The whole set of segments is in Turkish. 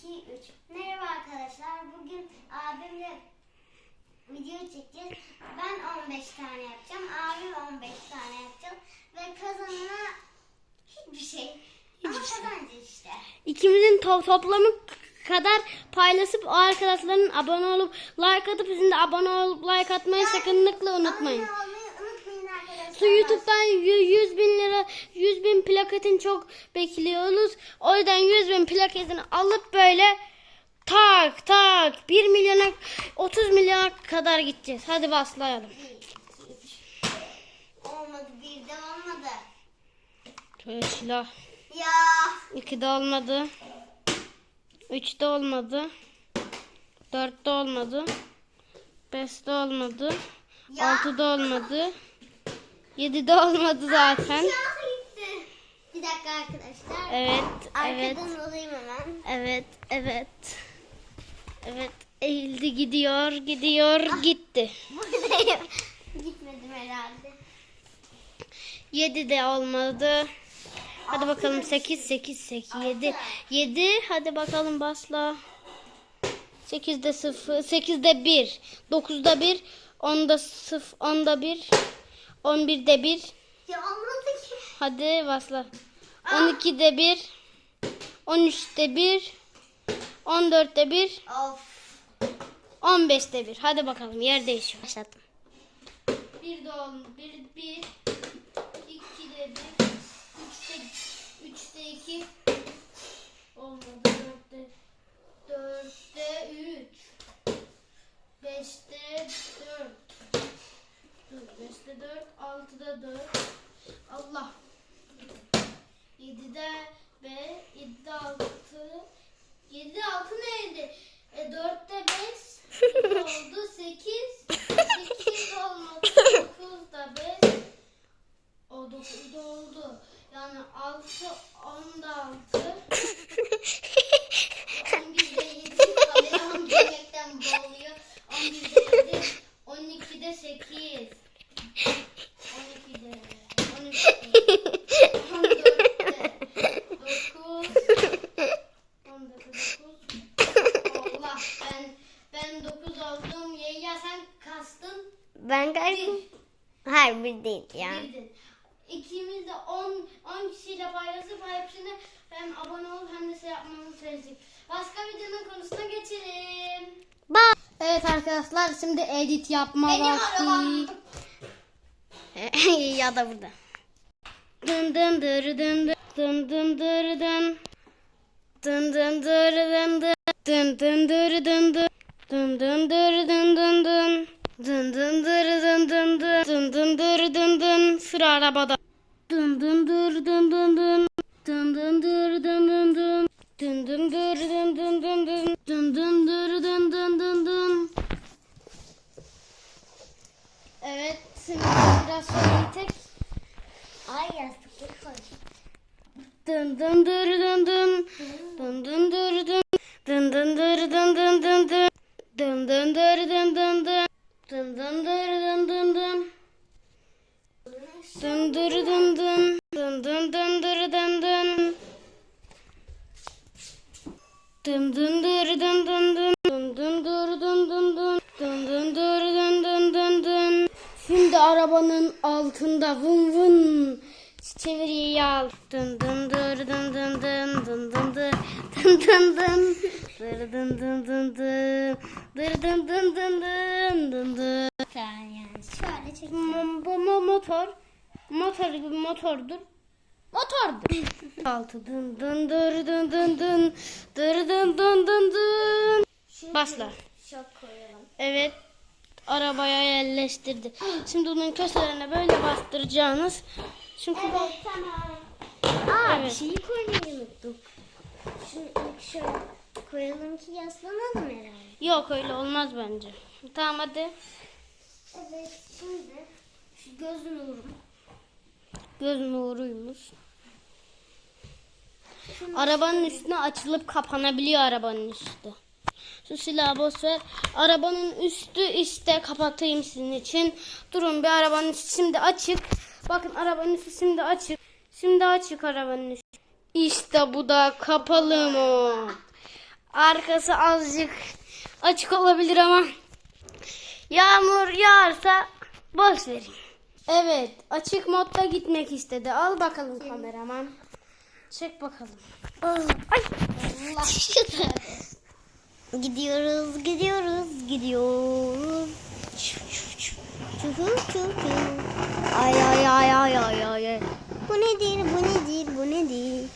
2, 3. Merhaba arkadaşlar. Bugün abimle video çekeceğiz. Ben 15 tane yapacağım. Abim 15 tane yapacak. Ve kazanana hiçbir şey. Ama kazanacağız işte. İkimizin to- toplamı kadar paylaşıp o arkadaşların abone olup like atıp sizin de abone olup like atmayı sakınlıkla unutmayın. Abone olmayı. Su YouTube'dan yü- 100 bin lira 100 bin plaketini çok bekliyoruz. O yüzden 100 bin plaketini alıp böyle tak tak 1 milyona 30 milyona kadar gideceğiz. Hadi başlayalım. 1, 2, 3. Olmadı. Bir de olmadı. Şöyle silah. Ya. 2 de olmadı. 3 de olmadı. 4 de olmadı. 5 de olmadı. Ya. 6 da olmadı. 7 de olmadı zaten. Bir dakika arkadaşlar. Evet, evet. Arkadan olayım hemen. Evet, evet. Evet, eğildi gidiyor, gidiyor, gitti. Buradayım. Gitmedim herhalde. 7 de olmadı. Hadi bakalım 8 8 8 7 7 hadi bakalım basla. 8'de 0 8'de 1 9'da 1 10'da 0 10'da 1 11'de 1 Ya olmadı ki. hadi basla. 12'de 1 13'te 1 14'te 1 Of. 15'te 1 hadi bakalım yer değişiyor. Başlattım. 1 de 10 1 1 2'de 1 3'te 3'te 2 olmadı 4'te 4'te 3 5'te 4 5'te 4 6'da 4 Allah. 7'de 5 7'de 6 7'de 6 neydi? E 4'te 5 oldu 8 8 olmadı. 9'da 5 o 9'da oldu. Yani 6 10'da 6 11'de 7 kalıyor 11'den boğuluyor 11'de 7 12'de 8 12'de 13'de 14'te 9 19 Allah ben ben 9 oldum. Ya sen Ben kaçtım. Hayır bir değil ya. bildin. İkimiz de 10 10 kişiyle paylaşıp hepsine hem abone ol hem de şey yapmamızı söyleyecek. Başka videonun konusuna geçelim. Bak. Evet arkadaşlar şimdi edit yapma Benim vakti. ya da burada. Dın dın dır dın dın dın dın dır dın. Dın dın dır dın dın. Dın dın dır dın dın. Dın dın dır dın dın dın. Dın dın dır dın dın dın. Dın dın dır dın dın. Sıra arabada. Dın dın dır dın dın dın. Dın dın dır dın dın dın. Dın dın dır dın dın dın dın. Evet, şimdi biraz sonra bir tek Ay yastıkları koy. dın dın dır dın dın dın dın dır dın dın dın dır dın dın dın dın dın dın dır dın dın dın dın dın dın dın dın. Dın dır dın dın. Dın dın dın dır dın dın. Dın dın dır dın dın dın. Dın dın dır dın dın dın. Dın dın dır dın dın dın dın. Şimdi arabanın altında vın vın çeviriyi al. Dın dın dır dın dın dın dın dın dır dın dın dın dır dın dın dın dın dır dın dın dın dın dın dın. Yani şöyle çek. Bu, bu mo- motor motor gibi motordur. Motordur. Altı dın dın dır dın dın dın dır dın dın dın dın. Başla. Şok koyalım. Evet. Arabaya yerleştirdi. Şimdi bunun köşelerine böyle bastıracağınız. Çünkü Evet tamam. Aa Evet. bir şeyi koymayı unuttuk. Şunu ilk şöyle koyalım ki yaslanalım herhalde. yok öyle olmaz bence. Tamam hadi. Evet şimdi şu göz nurum. Göz nuruymuş. Arabanın üstüne açılıp kapanabiliyor arabanın üstü. Şu silahı boş ver. Arabanın üstü işte kapatayım sizin için. Durun bir arabanın üstü şimdi açık. Bakın arabanın üstü şimdi açık. Şimdi açık arabanın üstü. İşte bu da kapalı mı? Arkası azıcık açık olabilir ama yağmur yağarsa boş verin. Evet açık modda gitmek istedi. Al bakalım kameraman. Çek bakalım. Ay. Allah. gidiyoruz, gidiyoruz, gidiyoruz. Ay ay ay ay ay ay. Bu nedir, bu nedir, bu nedir?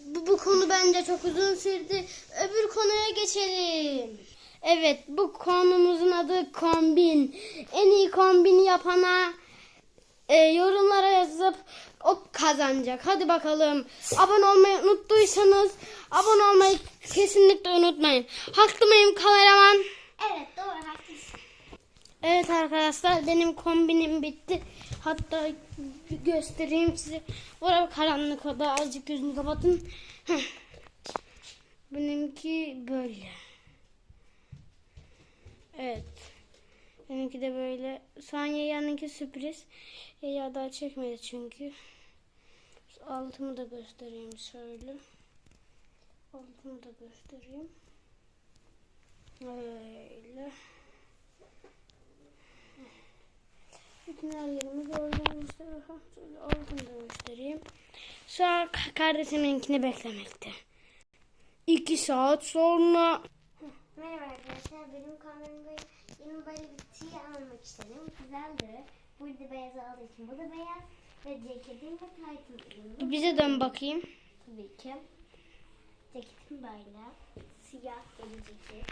Bu, bu konu bence çok uzun sürdü. Öbür konuya geçelim. Evet bu konumuzun adı kombin. En iyi kombini yapana e, yorumlara yazıp o kazanacak. Hadi bakalım. Abone olmayı unuttuysanız abone olmayı kesinlikle unutmayın. Haklı mıyım kameraman? Evet doğru haklısın. Evet arkadaşlar benim kombinim bitti. Hatta gö- göstereyim size. Orada karanlık oda azıcık gözünü kapatın. Benimki böyle. Evet. Benimki de böyle. Saniye yanınki sürpriz. Ya daha çekmedi çünkü. Altımı da göstereyim şöyle. Altımı da göstereyim. Böyle. Bütün her yerimi işte. Aha, Şöyle altını da göstereyim. Ka- kardeşiminkini beklemekte. İki saat sonra Merhaba arkadaşlar benim kameramda yeni böyle bir tüy almak istedim. Güzeldi. Burada beyaz olduğu için bu da beyaz. Ve ceketim ve taytım bize dön bakayım. Tabii ki. Ceketim böyle. Siyah deri ceket.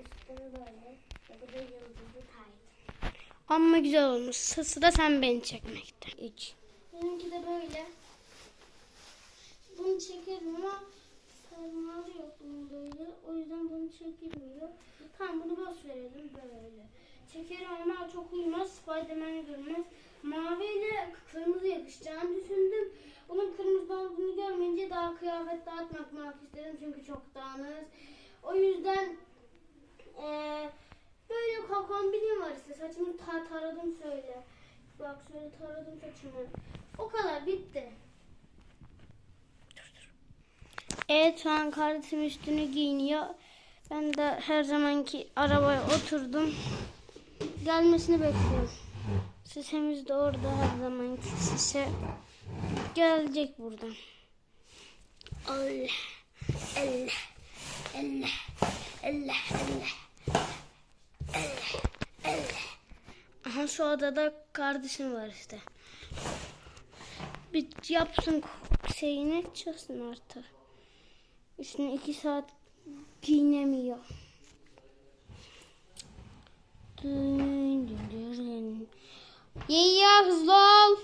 Üstüne böyle. Ve bu da yıldızlı tayt. Ama güzel olmuş. Sıra sen beni çekmekte. Üç. Benimki de böyle. Bunu çekerim ama sarmalı yok bunun böyle. O yüzden bunu çekilmiyor. Tamam bunu boş verelim böyle. Çekerim ama çok uymaz. Spiderman görmez. Mavi ile kırmızı yakışacağını düşündüm. Bunun kırmızı olduğunu görmeyince daha kıyafet dağıtmak istedim. Çünkü çok dağınız. O yüzden eee Böyle ko- kombinim var işte. Saçımı ta taradım şöyle. Bak şöyle taradım saçımı. O kadar bitti. Evet şu an kardeşim üstünü giyiniyor. Ben de her zamanki arabaya oturdum. Gelmesini bekliyorum. Sesimiz de orada her zamanki sese. Gelecek buradan. Allah. Allah. Allah. Allah. Allah. Aha şu odada kardeşim var işte. Bir yapsın şeyini çıksın artık. Üstüne iki saat giyinemiyor. Dün dün dün. Ye ya hızlı ol.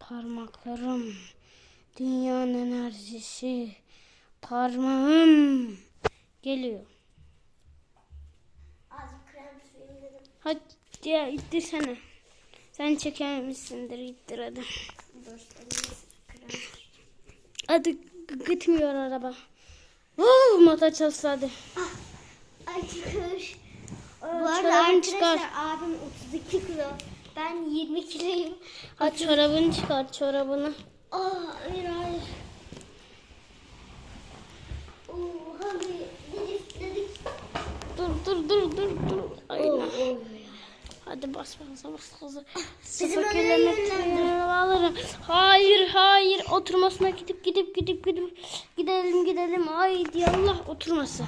Parmaklarım. Dünyanın enerjisi. Parmağım. Geliyor. Hadi ya ittirsene. Sen çekememişsindir ittir hadi. Dur. Hadi gitmiyor araba. Oh, motor çalıştı hadi. Ay çıkış. Bu arada arkadaşlar çıkar. abim 32 kilo. Ben 20 kiloyum. Hadi çorabını çıkar çorabını. Aa hayır hayır. Oo hadi dedik dedik. Dur dur dur dur dur. Aynen. Oo, oo. Hadi bas bas bas. Bizim Sıfır kilometre alırım. Hayır hayır oturmasına gidip gidip gidip gidip gidelim gidelim. Haydi Allah oturması.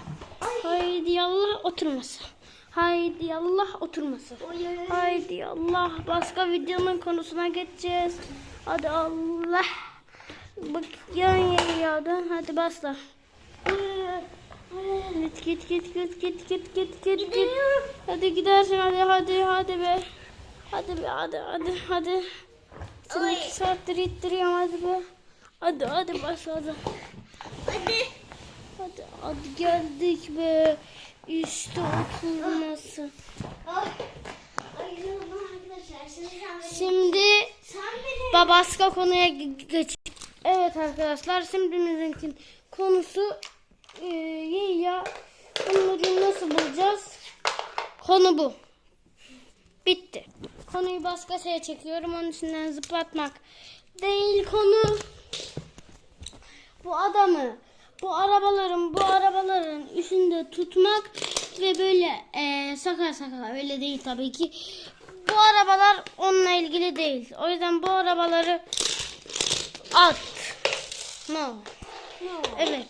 Haydi Allah oturması. Haydi Allah oturması. Haydi Allah. Başka videonun konusuna geçeceğiz. Hadi Allah. Bak yan yağdı. Hadi basla. Git git git git git git git git git. Hadi gidersin hadi hadi hadi be. Hadi be hadi hadi hadi. Seni Oy. iki saattir ittiriyorum hadi be. Hadi hadi bas hadi. Hadi. Hadi geldik be. İşte oturması. Ay yoruldum arkadaşlar. Şimdi. Şimdi. Babaska konuya ge- geç. Evet arkadaşlar şimdimizin konusu e, ya bunları nasıl bulacağız? Konu bu. Bitti. Konuyu başka şeye çekiyorum. Onun içinden zıplatmak değil konu. Bu adamı bu arabaların bu arabaların üstünde tutmak ve böyle eee sakar sakar öyle değil tabii ki. Bu arabalar onunla ilgili değil. O yüzden bu arabaları at. No. Evet.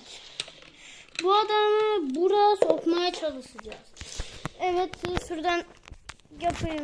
Bu adamı buraya sokmaya çalışacağız. Evet şuradan yapayım.